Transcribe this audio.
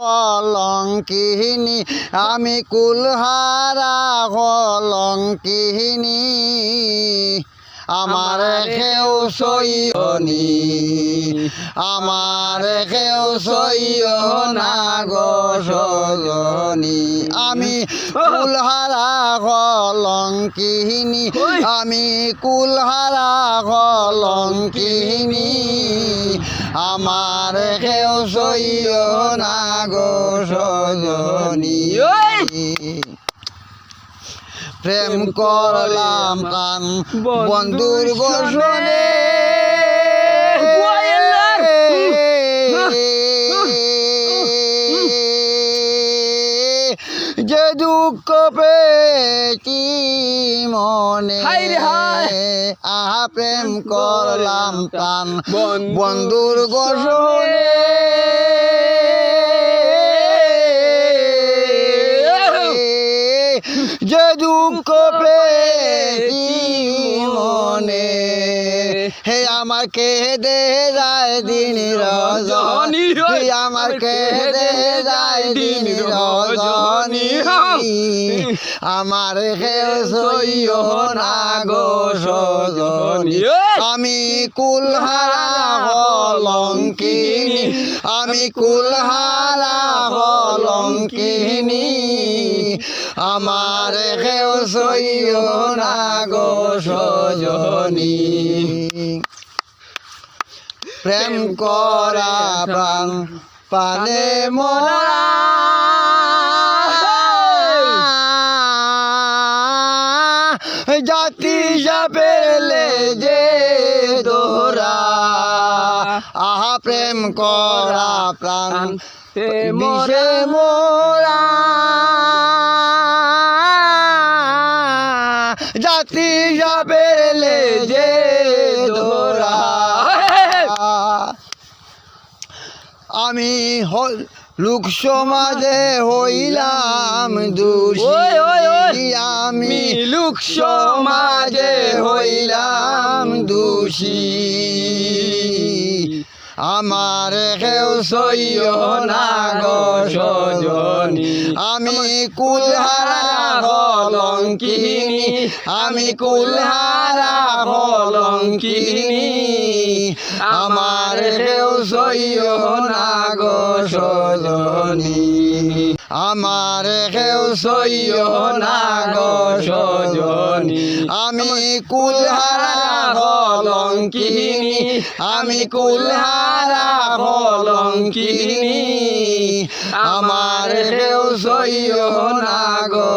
কলঙ্কিনী আমি কুলহারা কলঙ্কিনী। আমার কেউ সইয়নি আমার কেউ সইয় না গো সজনী। আমি কুলহারা কলঙ্কিনী আমি কুলহারা কলঙ্কিনী আমার কেউ সইও না গো সজনী প্রেম করলাম কান বন্ধুর গোসনে দুঃখ পেয়েছি মনে। আহ হায়। প্রেম করলাম প্রাণ। বন্ধুর গোষণে গোসনে যে দুঃখ পেয়েছি আমার কে দে যায় দিন রজনী। হে আমার কে দে যায় দিন রজনী। আমার হে সইয় না গো সজনী। আমি কুলহারা কলঙ্কিনী আমি কুলহারা কলঙ্কিনী আমার কেউ সইয় না গো সজনী। প্রেম করা প্রাণ পানে মরা। জাতি যাবেলে যে দোরা আহা প্রেম করা প্রাণ বিষে মোরা। জাতি যাবেলে যে দোরা আমি লোক সমাজে হইলাম দোষী। আমি লোক সমাজে হইলাম দোষী। আমার কেউ সইয় না গো সজনী। আমি কুলহারা কলঙ্কিনী আমি কুলহারা কলঙ্কিনী আমার আমার কেউ সইয় না গো সজনী। আমি কুলহারা কলঙ্কিনী আমি কুলহারা কলঙ্কিনী আমার কেউ সইয় না গো